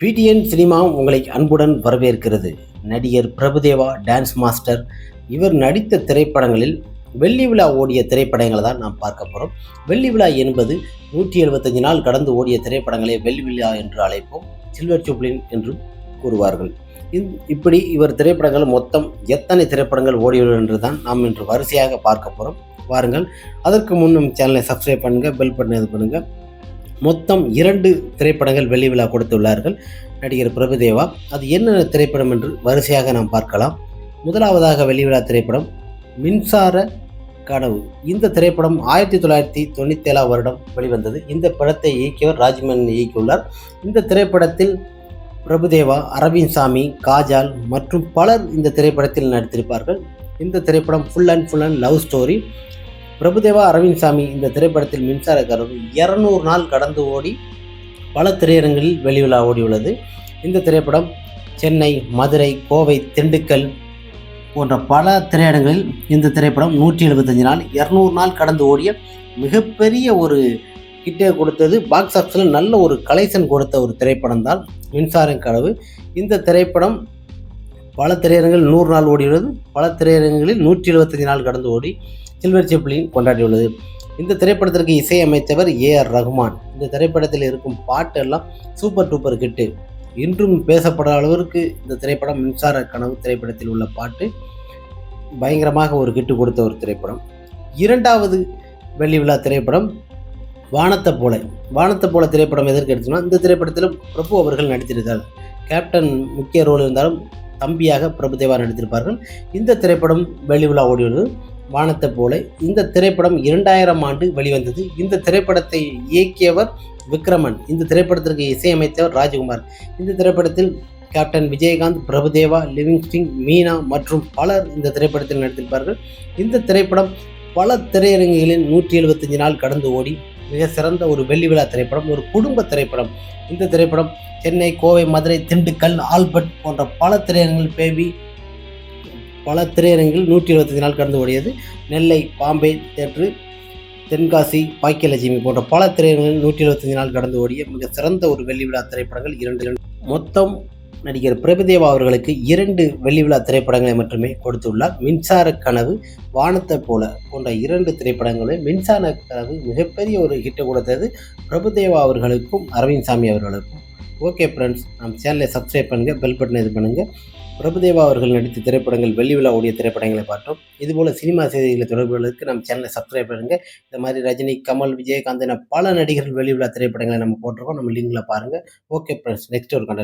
PTN cinema உங்களை அன்புடன் வரவேற்கிறது. நடிகர் பிரபுதேவா டான்ஸ் மாஸ்டர் இவர் நடித்த திரைப்படங்களில் வெள்ளி விழா ஓடிய திரைப்படங்களை தான் நாம் பார்க்க போகிறோம் வெள்ளி விழா என்பது நூற்றி எழுபத்தஞ்சு நாள் கடந்து ஓடிய திரைப்படங்களை வெள்ளி விழா என்று அழைப்போம். சில்வர் சூப்ளின் என்றும் கூறுவார்கள். இந்த- இப்படி இவர் திரைப்படங்கள் மொத்தம் எத்தனை திரைப்படங்கள் ஓடியுள்ளது என்று தான் நாம் இன்று வரிசையாக பார்க்க போகிறோம் வாருங்கள் அதற்கு முன் நம் சேனலை சப்ஸ்கிரைப் பண்ணுங்கள் பெல் பட்டன் இது பண்ணுங்கள் மொத்தம் இரண்டு திரைப்படங்கள் வெள்ளி விழா கொடுத்துள்ளார்கள். நடிகர் பிரபுதேவா அது என்னென்ன திரைப்படம் என்று வரிசையாக நாம் பார்க்கலாம். முதலாவதாக வெள்ளி விழா திரைப்படம் மின்சார கனவு. இந்த திரைப்படம் ஆயிரத்தி தொள்ளாயிரத்தி தொண்ணூற்றி ஏழாம் வருடம் வெளிவந்தது. இந்த படத்தை இயக்கியவர் ராஜ்மன் இயக்கியுள்ளார். இந்த திரைப்படத்தில் பிரபுதேவா அரவிந்த் சாமி காஜால் மற்றும் பலர் இந்த திரைப்படத்தில் நடித்திருப்பார்கள். இந்த திரைப்படம் full and full and love story Prabhudeva Arvind Swamy இந்த திரைப்படத்தில் மின்சார கருவு இரநூறு நாள் கடந்து ஓடி பல திரையரங்களில் வெளிவிழா ஓடியுள்ளது இந்த திரைப்படம் சென்னை மதுரை கோவை திண்டுக்கல் போன்ற பல திரையரங்களில் இந்த திரைப்படம் நூற்றி எழுபத்தஞ்சு நாள் இரநூறு நாள் கடந்து ஓடிய மிகப்பெரிய ஒரு கிட்டே கொடுத்தது. பாக்ஸ் ஆஃபீஸில் நல்ல ஒரு கலெக்ஷன் கொடுத்த ஒரு திரைப்படம் தான் மின்சார கனவு. இந்த திரைப்படம் பல திரையரங்கில் நூறு நாள் ஓடியுள்ளது பல திரையரங்குகளில் நூற்றி எழுபத்தஞ்சு நாள் கடந்து ஓடி சில்வர் செப்ளின் கொண்டாடியுள்ளது இந்த திரைப்படத்திற்கு இசையமைத்தவர் ஏ ஆர் ரகுமான். இந்த திரைப்படத்தில் இருக்கும் பாட்டெல்லாம் சூப்பர் டூப்பர் கிட்டு. இன்றும் பேசப்பட அளவிற்கு இந்த திரைப்படம் மின்சார கனவு திரைப்படத்தில் உள்ள பாட்டு பயங்கரமாக ஒரு கிட்டு கொடுத்த ஒரு திரைப்படம். இரண்டாவது வெள்ளி விழா திரைப்படம் வானத்தை போல. வானத்தை போல திரைப்படம் எதற்கு எடுத்தோம்னா இந்த திரைப்படத்தில் பிரபு அவர்கள் நடித்திருக்கார் கேப்டன் முக்கிய ரோல் இருந்தாலும் தம்பியாக பிரபுதேவா நடித்திருப்பார்கள் இந்த திரைப்படம் வெளிவிழா ஓடியுள்ளது வானத்தை போல இந்த திரைப்படம் இரண்டாயிரம் ஆண்டு வெளிவந்தது. இந்த திரைப்படத்தை இயக்கியவர் விக்ரமன் இந்த திரைப்படத்திற்கு இசையமைத்தவர் ராஜகுமார். இந்த திரைப்படத்தில் கேப்டன் விஜயகாந்த் பிரபுதேவா லிவிங்ஸ்டிங் மீனா மற்றும் பலர் இந்த திரைப்படத்தில் நடித்திருப்பார்கள். இந்த திரைப்படம் பல திரையரங்குகளில் நூற்றி எழுபத்தஞ்சு நாள் கடந்து ஓடி மிக சிறந்த ஒரு வெள்ளி விழா திரைப்படம் ஒரு குடும்ப திரைப்படம். இந்த திரைப்படம் சென்னை கோவை மதுரை திண்டுக்கல் ஆல்பர்ட் போன்ற பல திரையரங்கில் பேபி பல திரையரங்கில் நூற்றி இருபத்தஞ்சு நாள் கடந்து ஓடியது. நெல்லை பாம்பே தேற்று தென்காசி பாக்கியலட்சுமி போன்ற பல திரையரங்கில் நூற்றி இருபத்தஞ்சு நாள் கடந்து ஓடிய மிக சிறந்த ஒரு வெள்ளி விழா திரைப்படங்கள் இரண்டு. மொத்தம் நடிகர் பிரபுதேவா அவர்களுக்கு இரண்டு வெள்ளி விழா திரைப்படங்களை மட்டுமே கொடுத்துள்ளார். மின்சார கனவு வானத்தை போல போன்ற இரண்டு திரைப்படங்களை மின்சார கனவு மிகப்பெரிய ஒரு ஹிட்டை கொடுத்தது பிரபுதேவா அவர்களுக்கும் அரவிந்த் சாமி அவர்களுக்கும். ஓகே ஃப்ரெண்ட்ஸ் நம்ம சேனலை சப்ஸ்கிரைப் பண்ணுங்கள் பெல் பட்டனை இது பண்ணுங்கள் பிரபுதேவா அவர்கள் நடித்த திரைப்படங்கள் வெள்ளி விழா ஓடிய திரைப்படங்களை பார்த்தோம். இதுபோல் சினிமா செய்திகளை தொடர்புகளுக்கு நம்ம சேனலை சப்ஸ்கிரைப் பண்ணுங்கள் இந்த மாதிரி ரஜினி கமல் விஜயகாந்த் என பல நடிகர்கள் வெள்ளி விழா திரைப்படங்களை நம்ம போட்டிருக்கோம். நம்ம லிங்கில் பாருங்கள் ஓகே ஃப்ரெண்ட்ஸ் நெக்ஸ்ட் ஒரு கண்டென்ட்